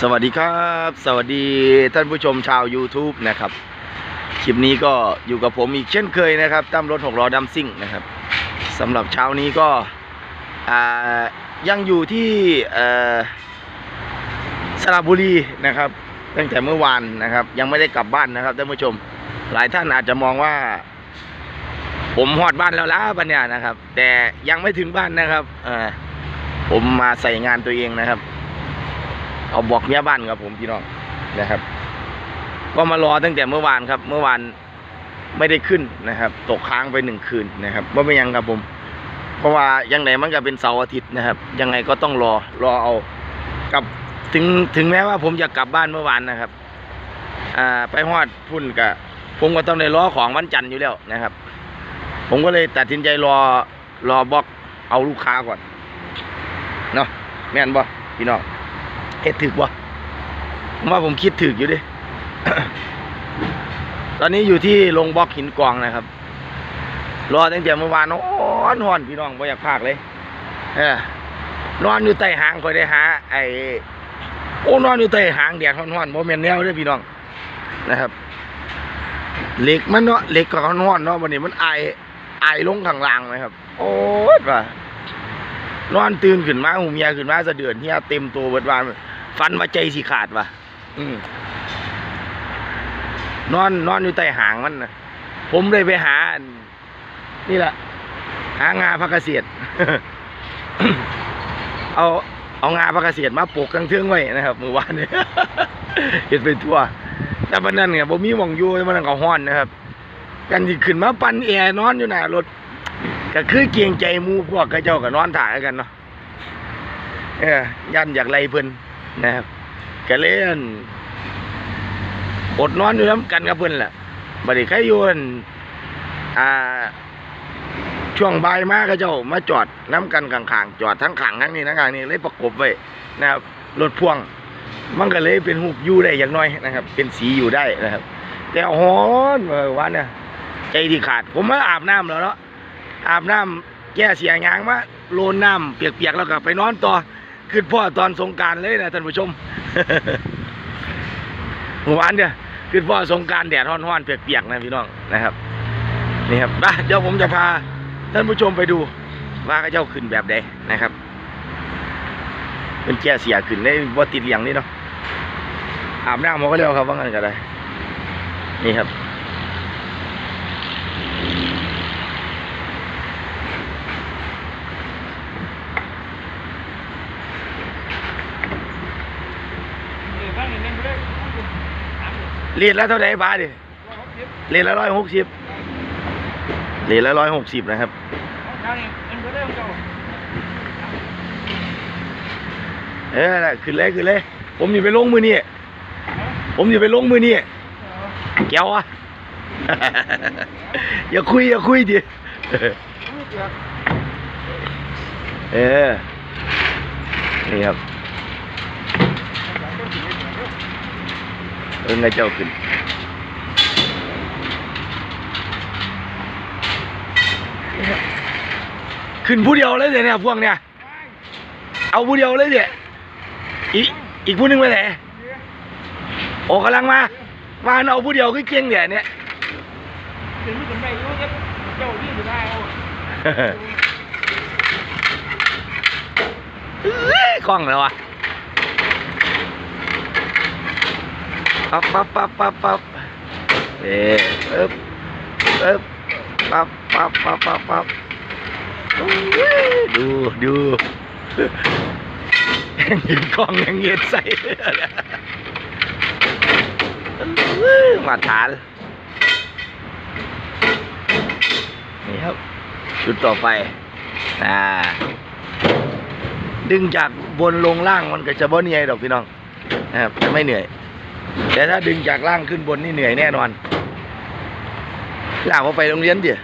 สวัสดีครับ สวัสดีท่านผู้ชมชาว YouTube นะครับ คลิปนี้ก็อยู่กับผมอีกเช่นเคยนะครับตั้มรถหกล้อดัมซิ่งนะครับสำหรับเช้านี้ก็ยังอยู่ที่สระบุรีนะครับ ตั้งแต่เมื่อวานนะครับ ยังไม่ได้กลับบ้านนะครับท่านผู้ชมหลายท่านอาจจะมองว่า ผมหอดบ้านแล้วล่ะบันเนี่ยนะครับ แต่ยังไม่ถึงบ้านนะครับเออ ผมมาใส่งานตัวเองนะครับ เอาบอกเมียบ้านครับผมพี่น้องนะครับ ก็มารอตั้งแต่เมื่อวานครับ เมื่อวานไม่ได้ขึ้นนะครับ ตกค้างไปหนึ่งคืนนะครับว่าไม่ยังครับผม เพราะว่ายังไงมันก็เป็นเสาร์อาทิตย์นะครับ ยังไงก็ต้องรอรอเอากับถึงถึงแม้ว่าผมจะกลับบ้านเมื่อวานนะครับอ่าไปฮอดพุ่นกับผมก็ต้องในล้อของวันจันทร์อยู่แล้วนะครับ ผมก็เลยตัดสินใจรอรอบล็อกเอาลูกค้าก่อน เนาะแม่นบ่พี่น้องเฮ็ดถึกบ่ว่าผมคิดถึกอยู่ดิตอนนี้อยู่ที่ลงบล็อกหินกองนะครับ รอตั้งแต่เมื่อวานนอนนอนพี่น้องบ่อยากพากเลยเออนอนอยู่ใต้หางคอยได้หา ไอ้โอ้นอนอยู่ใต้หางแดดร้อนๆบ่แม่นแนวเด้พี่น้องนะครับเหล็กมันเนาะเหล็กก็ร้อนๆเนาะวันนี้มันไอไอลงข้างล่างนะครับ โอ้ยว่า นอนตื่นขึ้นมาหูเมียขึ้นมาสะเดือนเฮียเต็มตัวเบิดวานฟันว่าใจสิขาดว่ะอืมนอนนอนอยู่ใต้หางมันนะผมเลยไปหานนี่แหละหางาพักเกษตรเอาเอางาพักเกษตรมาปลูกกลางเทืองไว้นะครับเมื่อวานเนี้เห็นไปทั่วแต่บันนั้นเนี่ยผมมีหมองอยู่มันนนก็ห้อนนะครับ กันที่ขึ้นมาปั่นแอร์นอนอยู่หน้ารถ ก็คือเกียงใจมูพวกกระเจ้าก็นอนถ่ายกันเนาะเออยันอยากไล่เพิ่นนะครับก็เล่นอดนอนอยู่น้ำกันกับเพิ่นแหละบัดนี้ใครอยู่อั่นอ่าช่วงบ่ายมากก็เจ้ามาจอดน้ำกันข้างๆจอดทั้งขางทั้งนี้ทั้งขางนี้เลยประกบไว้นะครับรถพ่วง มันก็เลยเป็นหุบอยู่ได้อย่างน้อยนะครับ เป็นสีอยู่ได้นะครับ แต่หอนเออวันเนี่ยใจที่ขาด ผมมาอาบน้ำแล้วเนาะ อาบน้ำแก้เสียงางมาโลนน้ำเปียกๆแล้วก็ไปนอนต่อขึ้นพ่อตอนสงการเลยนะท่านผู้ชมเมื่อวานเนี่ยขึ้นพ่อสงการแดดร้อนๆเปียกๆนะพี่น้องนะครับนี่ครับเดี๋ยวผมจะพาท่านผู้ชมไปดูว่าเขาเจ้าขึ้นแบบใดนะครับเป็นแก้เสียขึ้นได้บ่ติดเหลียงนี่เนาะอาบน้ำเขาก็เรียกครับว่างั้นก็ได้นี่ครับ เรียนแล้วเท่าไหร่บาทดิเรียนละร้อยหกสิบเรียนละร้อยหกสิบนะครับเออน่ะขึ้นเลยขึ้นเลย ผมอยู่ไปลงมือนี่ผมอยู่ไปลงมือนี่แก้วอะอย่าคุยอย่าคุยดิเออนี่ครับ เอิงไงเจ้าขึ้นขึ้นผู้เดียวเลยเดี๋ยวเนี่ยพวกเนี่ย เอาผู้เดียวเลยเดี๋ยวอีกอีกผู้หนึงไปไหนโอ้กำลังมามาเอาผู้เดียวคือเกียงเดี๋ยวเนี่ย ถึงไม่ถึงไปรู้จะเจ้าที่สุดได้เอาเอ้ยคล่องแล้ววะ ปั๊บปั๊บปั๊บปั๊บปั๊บเอ๊ะปึ๊บปึ๊บปั๊บปั๊บปั๊บปั๊บปั๊บดูดูยังยืนกล้องยังเงียบใส่มาทานนี่ครับ ชุดต่อไปอ่าดึงจากบนลงล่างมันก็จะบ่เหนื่อยดอกพี่น้องนะครับจะไม่เหนื่อย แต่ถ้าดึงจากล่างขึ้นบนนี่เหนื่อยแน่นอนลากเขาไปโรงเรียนเดี๋ย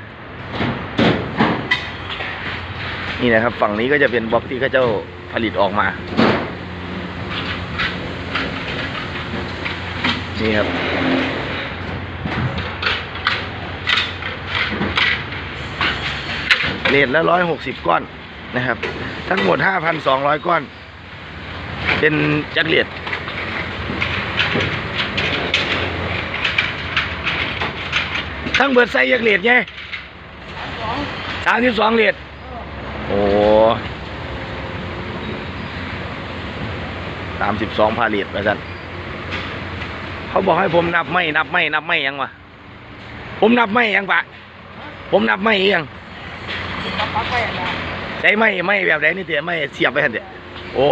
นี่นะครับ ฝั่งนี้ก็จะเป็นบล็อกที่เขาเจ้าผลิตออกมา นี่ครับ เลทละร้อยหกสิบก้อนนะครับ ทั้งหมดห้าพันสองร้อยก้อน เป็นจักรเลียด ทั้งเบิดใส่จักรเลียดไงสองสามสิบสองเลียดโอ้สามสิบสองพาเลียดไปสันเขาบอกให้ผมนับไม่นับไม่นับไม่ยังวะผมนับไม่ยังปะผมนับไม่ยังปักปักไปนะใช้ไม่ไม่แบบไหนนี่เตี๋ยไม่เสียบไปทันเตี๋ยโอ้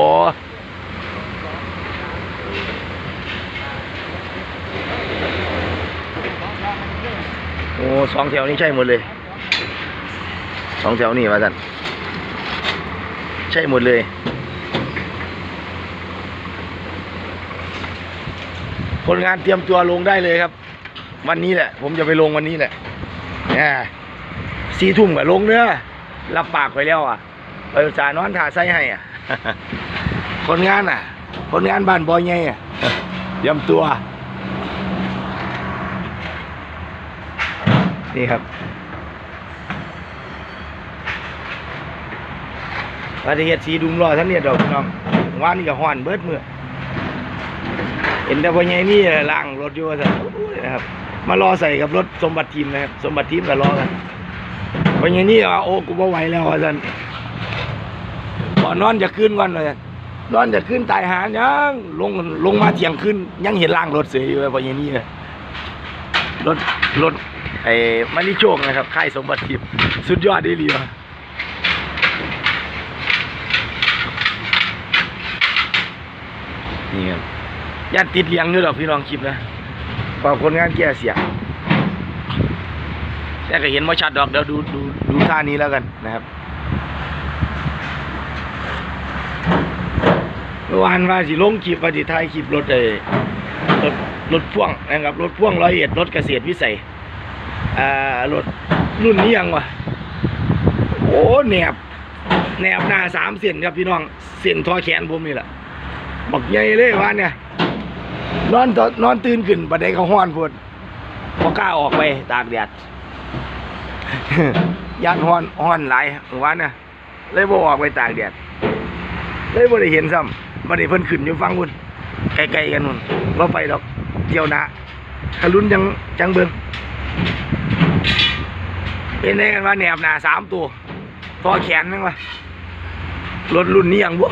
สองแถวนี้ใช่หมดเลย สองแถวนี่มาสันใช่หมดเลยคนงานเตรียมตัวลงได้เลยครับ วันนี้แหละ ผมจะไปลงวันนี้แหละเนี่ยสี่ทุ่มกับลงเนื้อรับปากไปแล้วอะไปอุตส่านอนถ่าไส้ให้อะ คนงานอะ คนงานบ้านบอยไงอะเตรียมตัว นี่ครับปฏิเหตุสีดุมรอท่านเนี่ยดอกพี่น้องว่านี่ก็ห้อนเบิดมือเห็นแต่พ่อใหญ่นี่ล่างรถอยู่สันะครับ มารอใส่กับรถสมบัติทีมนะครับ สมบัติทีมก็รอกันพ่อใหญ่นี่ว่าโอ้กูบ่ไหวแล้วว่าสันก่อนนอนจะขึ้นก่อนเลยนอนจะขึ้นตายหายังลงลงมาเที่ยงขึ้นยังเห็นล่างรถเสียอยู่เลยพ่อใหญ่นี่รถรถ ไอ้มาริโชคนะครับค่ายสมบัติทีมสุดยอดดีเลยนี่ครับย่านติดเลี้ยงอยู่หรอกพี่น้องคลิปนะฝากคนงานแก้เสียงแต่ก็เห็นว่าชัดดอกเดี๋ยวดูดูดูท่านี้แล้วกันนะครับเมื่อวานว่าสิลงคลิปว่าสิถ่ายคลิปรถไอ้รถรถพ่วงนะครับรถพ่วงร้อยเอ็ดรถเกษตรวิสัย อ่ารถรุ่นนี้ยังวะโอ้แหนบแหนบหน้าสามเส้นครับพี่น้องเส้นทอแขนผมนี่แหละบักใหญ่เลยว่าเนี่ยนอนตอนนอนตื่นขึ้นบัดใดเขาห้อนพุ่นบ่กล้าออกไปตากแดดย่านห้อนห้อนหลายเมื่อวานน่ะเลยบ่ออกไปตากแดดเลยบ่ได้เห็นซ้ำบัดนี้เพิ่นขึ้นอยู่ฟังพุ่นไกลๆกันนู่นบ่ไปดอกเที่ยวน้าทะลุนจังจังเบิ่ง เป็นได้กันว่าแนบหนาสามตัวต่อแขนนึงวะรถรุ่นนี้ยังบ่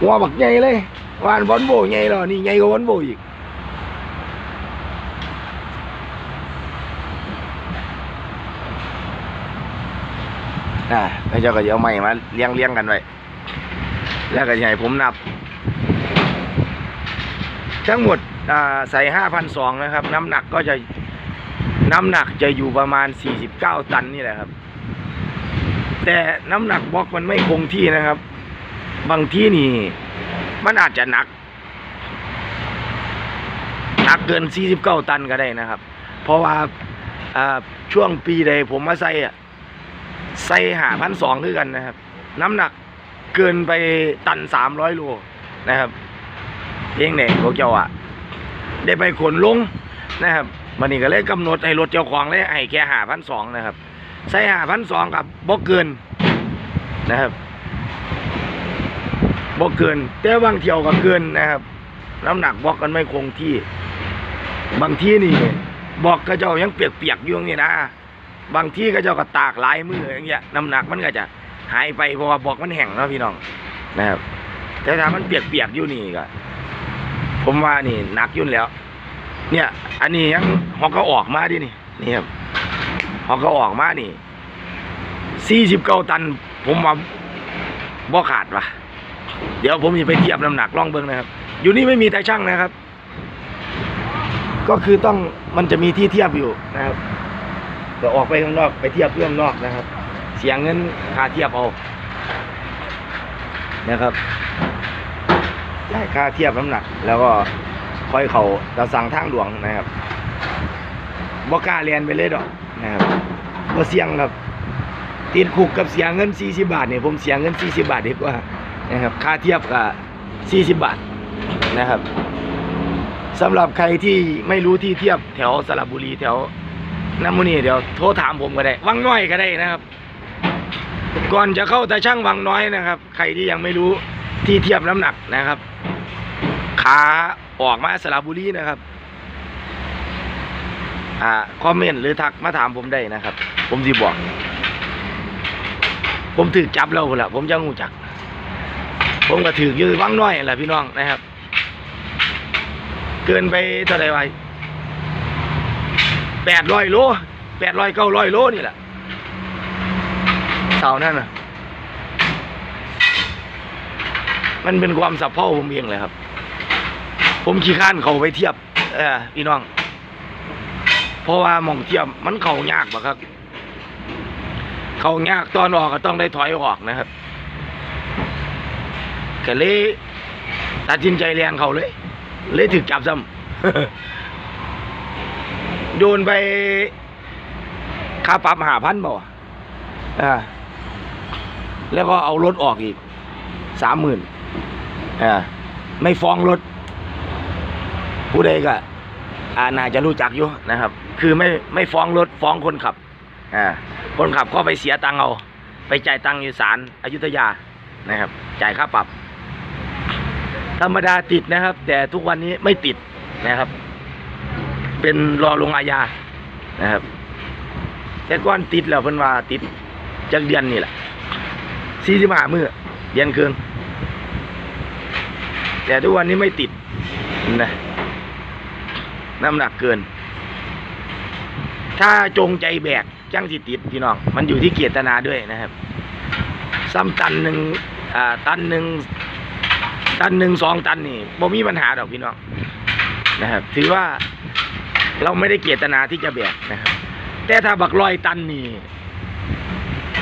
หัวบักใหญ่เลยวานบอลโบใหญ่แล้วนี่ใหญ่กว่าบอลโบอีกอ่าแล้วเจ้าก็จะเอาไม้มาเลี้ยงเลี้ยงกันไว้แล้วก็ให้ผมนับ ทั้งหมดใส่ห้าพันสองนะครับ น้ำหนักก็จะ น้ำหนักจะอยู่ประมาณสี่สิบเก้าตันนี่แหละครับ แต่น้ำหนักบล็อกมันไม่คงที่นะครับ บางที่นี่ มันอาจจะหนักหนักเกิน 49 ตันก็ได้นะครับ เพราะว่าช่วงปีใดผมมาใส่อะใส่หาพันสองด้วยกันนะครับ น้ำหนักเกินไปตัน300โลนะครับเองเนี่ยพวกเจ้าอะได้ไปขนลงนะครับ มันนี่ก็เลยกำหนดให้รถเจ้าของเลยให้แค่หาพันสองนะครับ ใส่หาพันสองกับบ่เกินนะครับบ่เกิน แต่บางเที่ยวก็เกินนะครับ น้ำหนักบอกกันไม่คงที่ บางที่นี่ บอกกระเจ้ายังเปียกๆอยู่อย่างนี้นะบางที่กระเจ้าก็ตากหลายมืออย่างเงี้ยน้ำหนักมันก็จะหายไปเพราะว่าบอกมันแห้งเนาะพี่น้องนะครับ แต่ถ้ามันเปียกๆอยู่นี่ก็ผมว่านี่หนักยุ่นแล้ว เนี่ย อันนี้ยังหอกก็ออกมาดินี่นี่ครับหอกก็ออกมานี่สี่สิบเก้าตัน ผมว่าบ่ขาดว่ะ เดี๋ยวผมจะไปเทียบน้ำหนักล่องเบิ้งนะครับ อยู่นี่ไม่มีแต่ช่างนะครับ ก็คือต้องมันจะมีที่เทียบอยู่นะครับเดี๋ยวออกไปข้างนอกไปเทียบเพื่อนนอกนะครับ เสียงเงินค่าเทียบเอานะครับได้ค่าเทียบน้ำหนัก แล้วก็ ค่อยเขาเราสั่งทางหลวงนะครับบ่กล้าเรียนไปเลยดอกนะครับบ่เสี่ยงครับติดคุกกับเสียเงิน 40 บาทเนี่ยผมเสียเงิน 40 บาทดีกว่านะครับค่าเทียบกับ40 บาทนะครับสำหรับใครที่ไม่รู้ที่เทียบแถวสระบุรีแถวน้ำมูนี่เดี๋ยวโทรถามผมก็ได้ วังน้อยก็ได้นะครับ ก่อนจะเข้าแต่ช่างวังน้อยนะครับ ใครที่ยังไม่รู้ที่เทียบน้ำหนักนะครับ ขา ออกมาสระบุรีนะครับ อ่าคอมเมนต์หรือทักมาถามผมได้นะครับ ผมสิบอก ผมถือจับแล้วพุ่นละผมจะงูจัก ผมก็ถือยือวังน้อยแหละพี่น้องนะครับ เกินไปเท่าไหร่วะแปดร้อยโลแปดร้อยเก้าร้อยโลนี่แหละเสานั่นน่ะ มันเป็นความสับเพ่าผมเองเลยครับ ผมขี้ข้านเขาไปเทียบ เออพี่น้อง เพราะว่ามองเทียบมันเขายากบ่ครับ เขายากตอนออกก็ต้องได้ถอยออกนะครับก็เลยตัดสินใจเรียนเขาเลย เลยถึกจับซ้ำโดนไปค่าปรับหาพันบ่อ่าแล้วก็เอารถออกอีกสามหมื่นอ่าไม่ฟ้องรถ ผู้ใดก็อานาจะรู้จักอยู่นะครับ คือไม่ไม่ฟ้องรถฟ้องคนขับอ่าคนขับก็ไปเสียตังเอา ไปจ่ายตังอยู่ศาลอยุธยานะครับ จ่ายค่าปรับ ธรรมดาติดนะครับ แต่ทุกวันนี้ไม่ติดนะครับ เป็นรอลงอาญานะครับ แต่ก่อนติดแล้วเพิ่นว่าติดจักเดือนนี่แหละสี่สิบห้ามือเดือนครึ่งแต่ทุกวันนี้ไม่ติดนะ น้ำหนักเกิน ถ้าจงใจแบกจังสิติดพี่น้อง มันอยู่ที่เกียรตนาด้วยนะครับ ซ้ำตันหนึ่งอ่าตันหนึ่งตันหนึ่งสองตันนี่บ่มีปัญหาดอกพี่น้องนะครับ ถือว่าเราไม่ได้เกียรตนาที่จะแบกนะครับ แต่ถ้าบักลอยตันนี่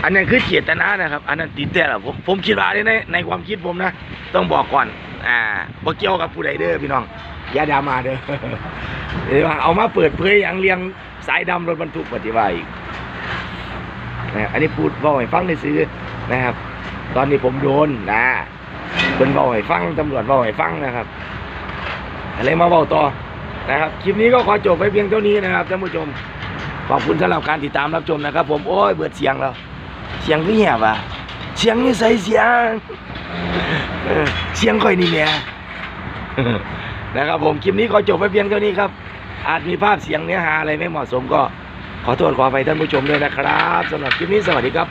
อันนั้นคือเจตนานะครับ อันนั้นติดแต่ละผมผมคิดว่าในในความคิดผมนะ ต้องบอกก่อน อ่าบ่เกี่ยวกับผู้ใดเด้อพี่น้อง อย่าดรามาเด้อเดี๋ยวเอามาเปิดเผยอย่างเรียงสายดำรถบรรทุกปฏิวัติอีกนะอันนี้พูดเบาให้ฟังในซื้อนะครับ ตอนนี้ผมโดนนะเป็นเบาให้ฟังตำรวจเบาให้ฟังนะครับอะไรมาเบาต่อนะครับคลิปนี้ก็ขอจบไปเพียงเท่านี้นะครับท่านผู้ชมขอบคุณสำหรับการติดตามรับชมนะครับ ผมโอ้ยเบิดเสียงแล้วเสียงก็เงียบอะเสียงนี่ใส่เสียงเสียงค่อยนี่แหละ นะครับผมคลิปนี้ขอจบไปเพียงเท่านี้ครับ อาจมีภาพเสียงเนื้อหาอะไรไม่เหมาะสมก็ขอโทษขออภัยท่านผู้ชมด้วยนะครับสำหรับคลิปนี้สวัสดีครับ